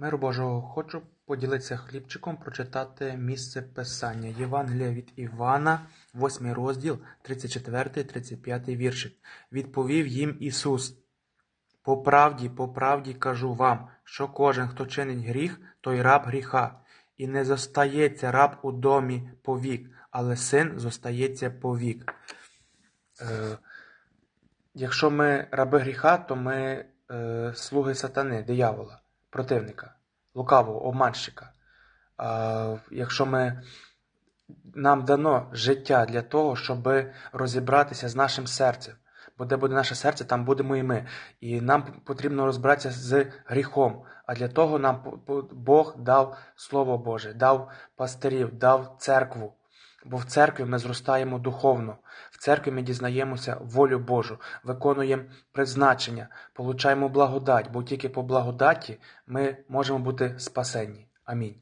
Миру Божого, хочу поділитися хлібчиком, прочитати місце Писання. Євангелія від Івана, 8 розділ, 34-35 віршик. Відповів їм Ісус. По правді, по правді кажу вам, що кожен, хто чинить гріх, той раб гріха. І не зостається раб у домі повік, але син зостається повік. Е, якщо ми раби гріха, то ми е, слуги сатани, диявола, противника, лукавого, обманщика. А якщо ми, нам дано життя для того, щоб розібратися з нашим серцем, бо де буде наше серце, там будемо і ми. І нам потрібно розбиратися з гріхом. А для того нам Бог дав Слово Боже, дав пастирів, дав церкву. Бо в церкві ми зростаємо духовно, в церкві ми дізнаємося волю Божу, виконуємо призначення, получаємо благодать, бо тільки по благодаті ми можемо бути спасенні. Амінь.